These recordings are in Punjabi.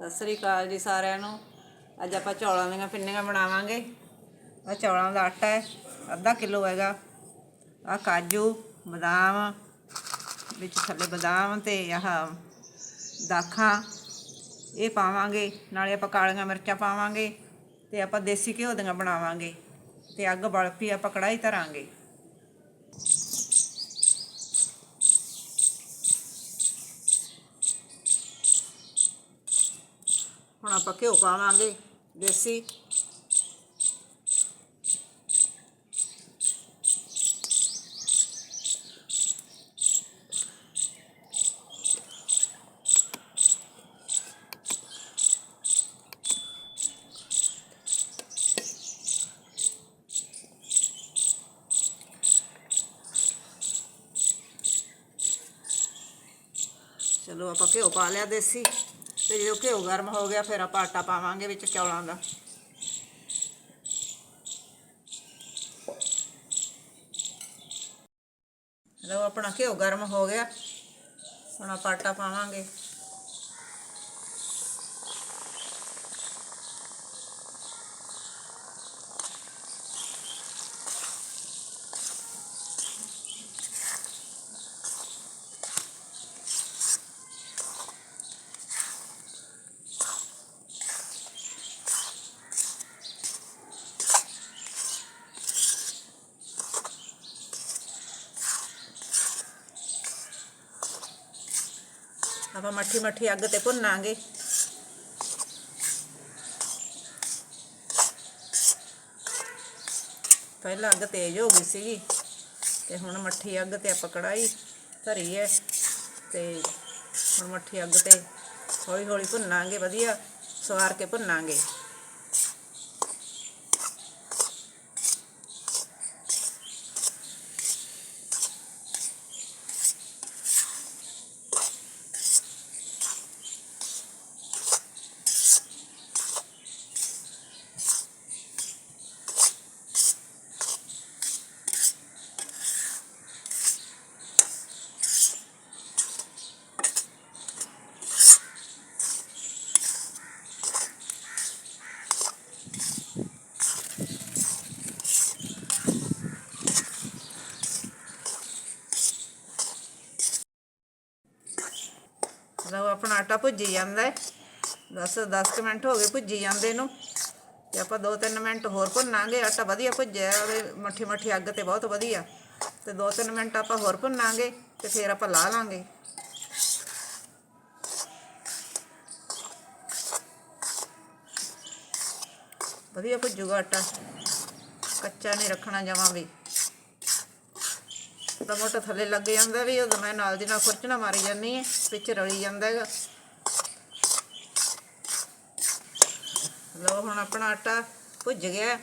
ਸਤਿ ਸ੍ਰੀ ਅਕਾਲ ਜੀ ਸਾਰਿਆਂ ਨੂੰ। ਅੱਜ ਆਪਾਂ ਚੌਲਾਂ ਦੀਆਂ ਪਿੰਨੀਆਂ ਬਣਾਵਾਂਗੇ। ਆ ਚੌਲਾਂ ਦਾ ਆਟਾ ਹੈ, ਅੱਧਾ ਕਿਲੋ ਹੈਗਾ। ਆ ਕਾਜੂ, ਬਦਾਮ, ਵਿੱਚ ਥੱਲੇ ਬਦਾਮ ਤੇ ਆਹ ਦਾਖਾਂ, ਇਹ ਪਾਵਾਂਗੇ। ਨਾਲੇ ਆਪਾਂ ਕਾਲੀਆਂ ਮਿਰਚਾਂ ਪਾਵਾਂਗੇ ਤੇ ਆਪਾਂ ਦੇਸੀ ਘਿਓ ਦੀਆਂ ਬਣਾਵਾਂਗੇ। ਤੇ ਅੱਗ ਬਲ ਪਈ ਆਪਾਂ ਕੜਾਈ ਧਰਾਂਗੇ। ਹੁਣ ਆਪਾਂ ਘਿਓ ਪਾਵਾਂਗੇ ਦੇਸੀ। ਚਲੋ ਆਪਾਂ ਘਿਓ ਪਾ ਲਿਆ ਦੇਸੀ। ਤੇ ਜਦੋਂ ਘਿਓ ਗਰਮ ਹੋ ਗਿਆ, ਫਿਰ ਆਪਾਂ ਆਟਾ ਪਾਵਾਂਗੇ ਵਿੱਚ ਚੌਲਾਂ ਦਾ। ਲਓ ਆਪਣਾ ਘਿਓ ਗਰਮ ਹੋ ਗਿਆ। ਹੁਣ ਆਪਾਂ ਆਟਾ ਪਾਵਾਂਗੇ। ਆਪਾਂ ਮੱਠੀ ਮੱਠੀ ਅੱਗ ਤੇ ਭੁੰਨਾਂਗੇ ਪਹਿਲਾਂ ਅੱਗ ਤੇਜ਼ ਹੋ ਗਈ ਸੀਗੀ ਤੇ ਹੁਣ ਮੱਠੀ ਅੱਗ ਤੇ ਆਪਾਂ ਕੜਾਈ ਧਰੀ ਹੈ ਤੇ ਹੁਣ ਮੱਠੀ ਅੱਗ ਤੇ ਹੌਲੀ ਹੌਲੀ ਭੁੰਨਾਂਗੇ ਵਧੀਆ ਸਵਾਰ ਕੇ ਭੁੰਨਾਂਗੇ ਲਓ ਆਪਣਾ ਆਟਾ ਭੁੱਜੀ ਜਾਂਦਾ ਹੈ। 10 10 ਮਿੰਟ ਹੋ ਗਏ ਭੁੱਜੀ ਜਾਂਦੇ ਨੂੰ ਤੇ ਆਪਾਂ 2-3 ਮਿੰਟ ਹੋਰ ਭੁੰਨਾਂਗੇ। ਆਟਾ ਵਧੀਆ ਭੁੱਜਿਆ ਉਹਦੇ ਮੱਠੀ ਮੱਠੀ ਅੱਗ ਤੇ ਬਹੁਤ ਵਧੀਆ। ਤੇ 2-3 ਮਿੰਟ ਆਪਾਂ ਹੋਰ ਭੁੰਨਾਂਗੇ ਤੇ ਫਿਰ ਆਪਾਂ ਲਾ ਲਾਂਗੇ। ਵਧੀਆ ਭੁੱਜੂਗਾ ਆਟਾ। ਕੱਚਾ ਨਹੀਂ ਰੱਖਣਾ ਜਮਾਂ ਵੀ। ਤਾਂ ਮੋਟਾ ਥੱਲੇ ਲੱਗ ਜਾਂਦਾ ਵੀ, ਉਦੋਂ ਮੈਂ ਨਾਲ ਦੀ ਨਾਲ ਖੁਰਚਣਾ ਮਾਰੀ ਜਾਂਦੀ ਹੈ, ਵਿੱਚ ਰਲੀ ਜਾਂਦਾ ਹੈਗਾ। ਲਓ ਹੁਣ ਆਪਣਾ ਆਟਾ ਭੁੱਜ ਗਿਆ।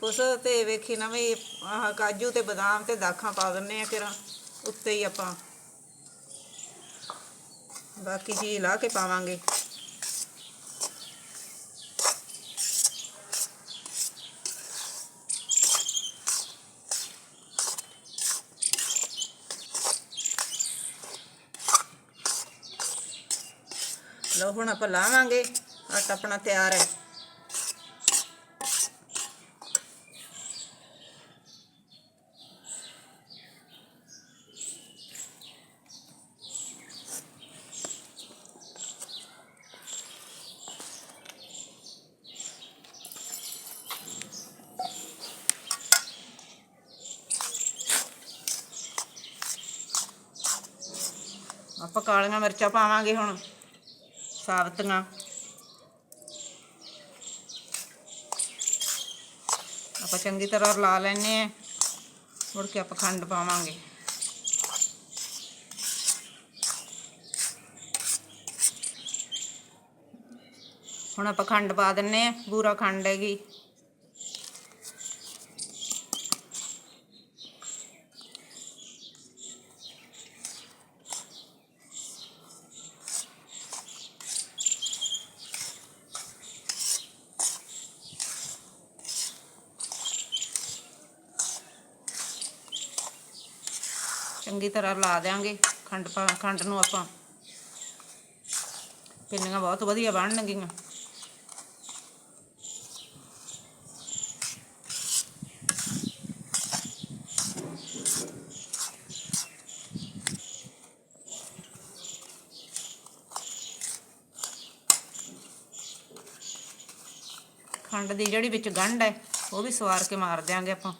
ਕੁਛ ਤੇ ਵੇਖੀ ਨਾ ਵੀ ਆਹ ਕਾਜੂ ਤੇ ਬਦਾਮ ਤੇ ਦਾਖਾਂ ਪਾ ਦਿੰਨੇ ਆ, ਫਿਰ ਉੱਤੇ ਹੀ ਆਪਾਂ ਬਾਕੀ ਚੀਜ਼ ਲਾ ਕੇ ਪਾਵਾਂਗੇ। ਲਓ ਹੁਣ ਆਪਾਂ ਲਾਵਾਂਗੇ। ਆਟਾ ਆਪਣਾ ਤਿਆਰ ਹੈ। ਆਪਾਂ ਕਾਲੀਆਂ ਮਿਰਚਾਂ ਪਾਵਾਂਗੇ ਹੁਣ, ਸਾਬਤੀਆਂ। ਆਪਾਂ ਚੰਗੀ ਤਰ੍ਹਾਂ ਰਲਾ ਲੈਣੇ ਆ ਮੁੜ ਕੇ ਆਪਾਂ ਖੰਡ ਪਾਵਾਂਗੇ। ਹੁਣ ਆਪਾਂ ਖੰਡ ਪਾ ਦਿੰਨੇ ਆ ਬੂਰਾ ਖੰਡ ਹੈਗੀ। ਚੰਗੀ ਤਰ੍ਹਾਂ ਲਾ ਦੇਾਂਗੇ ਖੰਡ ਪਾ, ਖੰਡ ਨੂੰ ਆਪਾਂ ਪਿੰਨੀਆਂ ਬਹੁਤ ਵਧੀਆ ਬਣਨਗੀਆਂ। ਖੰਡ ਦੀ ਜਿਹੜੀ ਵਿੱਚ ਗੰਢ ਹੈ, ਉਹ ਵੀ ਸਵਾਰ ਕੇ ਮਾਰ ਦਿਆਂਗੇ ਆਪਾਂ।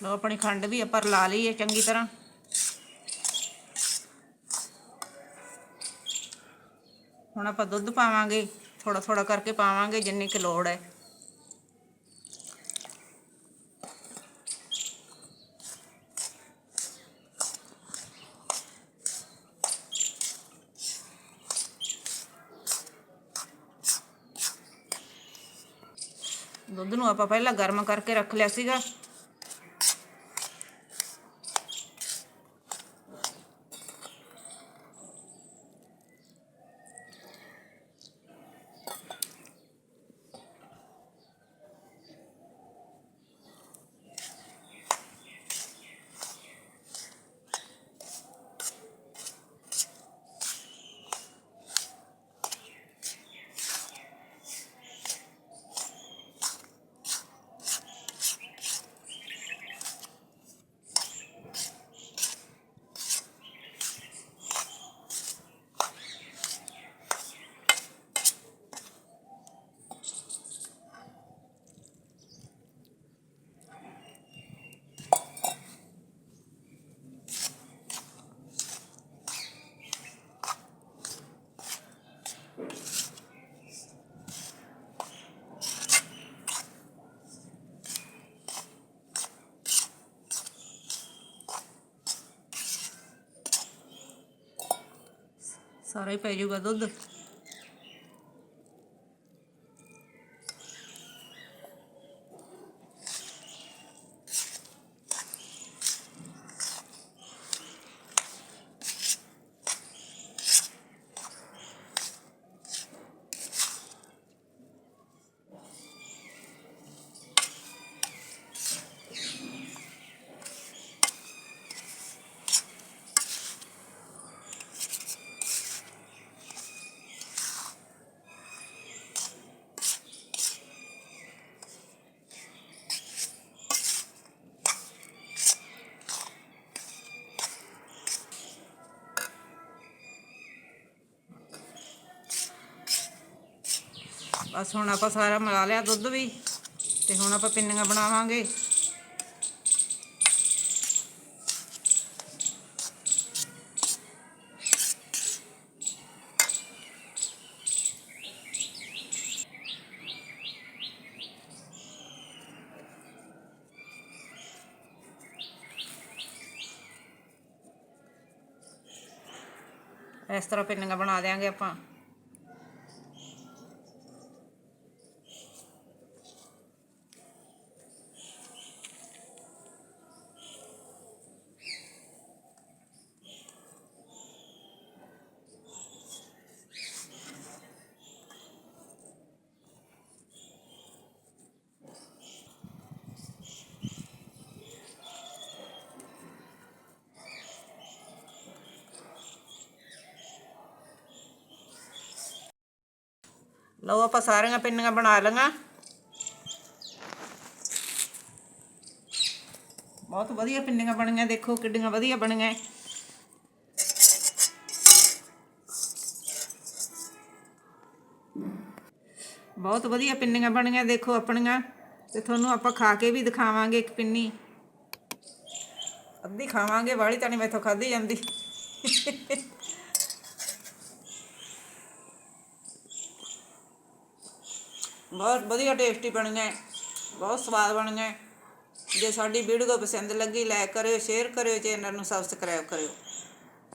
ਲਓ, ਆਪਣੀ ਖੰਡ ਵੀ ਆਪਾਂ ਰਲਾ ਲਈ ਹੈ ਚੰਗੀ ਤਰ੍ਹਾਂ। ਹੁਣ ਆਪਾਂ ਦੁੱਧ ਪਾਵਾਂਗੇ ਥੋੜਾ ਥੋੜਾ ਕਰਕੇ ਪਾਵਾਂਗੇ, ਜਿੰਨੀ ਕਿ ਲੋੜ ਹੈ ਦੁੱਧ ਨੂੰ ਆਪਾਂ ਪਹਿਲਾਂ ਗਰਮ ਕਰਕੇ ਰੱਖ ਲਿਆ ਸੀਗਾ। ਸਾਰਾ ਹੀ ਪੈ ਜਾਊਗਾ ਦੁੱਧ। ਬਸ ਹੁਣ ਆਪਾਂ ਸਾਰਾ ਮਿਲਾ ਲਿਆ ਦੁੱਧ ਵੀ ਤੇ ਹੁਣ ਆਪਾਂ ਪਿੰਨੀਆਂ ਬਣਾਵਾਂਗੇ। ਇਸ ਤਰ੍ਹਾਂ ਪਿੰਨੀਆਂ ਬਣਾ ਦਿਆਂਗੇ ਆਪਾਂ। ਲਓ ਆਪਾਂ ਸਾਰੀਆਂ ਪਿੰਨੀਆਂ ਬਣਾ ਲਈਆਂ। ਬਹੁਤ ਵਧੀਆ ਪਿੰਨੀਆਂ ਬਣੀਆਂ, ਦੇਖੋ ਕਿੱਡੀਆਂ ਵਧੀਆ ਬਣੀਆਂ। ਬਹੁਤ ਵਧੀਆ ਪਿੰਨੀਆਂ ਬਣੀਆਂ, ਦੇਖੋ ਆਪਣੀਆਂ। ਤੇ ਤੁਹਾਨੂੰ ਆਪਾਂ ਖਾ ਕੇ ਵੀ ਦਿਖਾਵਾਂਗੇ ਇੱਕ ਪਿੰਨੀ। ਅੱਧੀ ਖਾਵਾਂਗੇ, ਵਾਲੀ ਤਾਂ ਨਹੀਂ ਮੈਥੋਂ ਖਾਧੀ ਜਾਂਦੀ। ਬਹੁਤ ਵਧੀਆ ਟੇਸਟੀ ਬਣ ਗਏ। ਬਹੁਤ ਸਵਾਦ ਬਣ ਗਏ। ਜੇ ਸਾਡੀ ਵੀਡੀਓ ਪਸੰਦ ਲੱਗੀ ਲਾਈਕ ਕਰਿਓ ਸ਼ੇਅਰ ਕਰਿਓ ਚੈਨਲ ਨੂੰ ਸਬਸਕ੍ਰਾਈਬ ਕਰਿਓ।